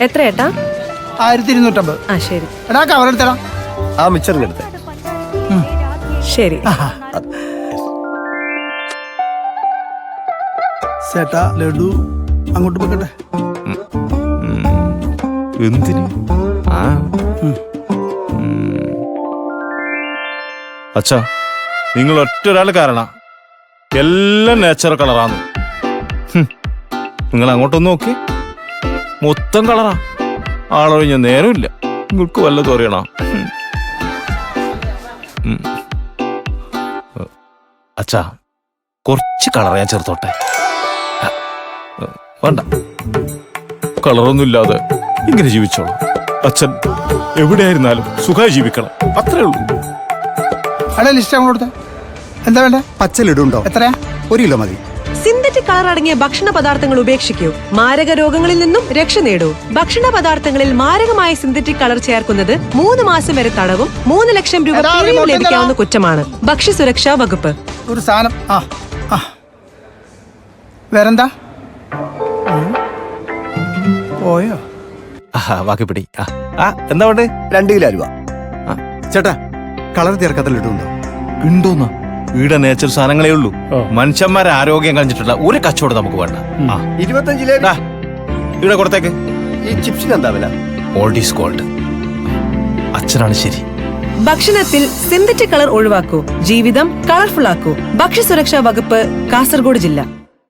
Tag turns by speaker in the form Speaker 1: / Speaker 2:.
Speaker 1: എത്ര ഏട്ടാ?
Speaker 2: ആയിരത്തി ഇരുന്നൂറ്റമ്പത്
Speaker 1: ആ ശരി.
Speaker 2: എടാ കവറെടുത്തടാ
Speaker 3: ആ മിച്ചറിന് അടുത്ത്
Speaker 1: ശരി.
Speaker 2: ചേട്ടാ ലഡു അങ്ങോട്ട് പോകട്ടെ
Speaker 4: എന്തിന്? ആ. അച്ഛാ നിങ്ങൾ ഒറ്റ ഒരാൾ കാരണം എല്ലാം നേച്ചർ കളറാണ് നിങ്ങൾ അങ്ങോട്ടൊന്ന് നോക്കി. മൊത്തം കളറാ. ആളൊഴിഞ്ഞ നേരമില്ല. നിങ്ങൾക്ക് വല്ലതും അറിയണോ അച്ഛാ കുറച്ച് കളർ ഞാൻ ചേർത്തോട്ടെ. വേണ്ട. കളറൊന്നും ഇല്ലാതെ ഇങ്ങനെ ജീവിച്ചോളൂ. അച്ഛൻ എവിടെയായിരുന്നാലും സുഖമായി ജീവിക്കണം. അത്രേ ഉള്ളൂ.
Speaker 2: എടാ ലിസ്റ്റ് അങ്ങോട്ട് എന്താ വേണ്ട?
Speaker 3: പച്ചലിടുണ്ടോ?
Speaker 2: എത്രയാ?
Speaker 3: ഒരു കിലോ മതി.
Speaker 5: സിന്തറ്റിക് കളർ അടങ്ങിയ ഭക്ഷണ പദാർത്ഥങ്ങൾ ഉപേക്ഷിക്കൂ. മാരക രോഗങ്ങളിൽ നിന്നും രക്ഷ നേടൂ. ഭക്ഷണ പദാർത്ഥങ്ങളിൽ മാരകമായ സിന്തറ്റിക് കളർ ചേർക്കുന്നത് മൂന്ന് മാസം വരെ തടവും മൂന്ന് ലക്ഷം രൂപ പിഴയും ലഭിക്കാവുന്ന? കുറ്റമാണ്. ഭക്ഷ്യസുരക്ഷാ വകുപ്പ്.
Speaker 2: ഒരു സാധനം. ആ ആ. വേറെന്താ. പോയോ?
Speaker 4: ബാക്കി പിടി. ആ, എന്താ വേണ്ടേ?
Speaker 3: രണ്ട് കിലോ രൂപ
Speaker 4: ആ.
Speaker 3: ചേട്ടാ കളർ തീർക്കത്തിൽ ഇട്ടുണ്ടോ
Speaker 4: ഉണ്ടോന്നാ ഈടെ നേച്ചർ സാധനങ്ങളേ ഉള്ളൂ. മനുഷ്യന്മാരെ ആരോഗ്യം കളഞ്ഞിട്ടുള്ള ഒരു കച്ചവടം നമുക്ക് വേണ്ട. ആ.
Speaker 3: ഇരുപത്തഞ്ച്
Speaker 4: ഡാ, ഈടെ കൊടുത്തേക്ക്.
Speaker 3: ഈ ചിപ്സിന് എന്താ വില?
Speaker 4: ഓൾഡ് ഈസ് ഗോൾഡ് അച്ഛനാണ് ശരി.
Speaker 5: ഭക്ഷണത്തിൽ സിന്തറ്റിക് കളർ ഒഴിവാക്കൂ. ജീവിതം കളർഫുൾ ആക്കൂ. ഭക്ഷ്യസുരക്ഷാ വകുപ്പ് കാസർഗോഡ് ജില്ല.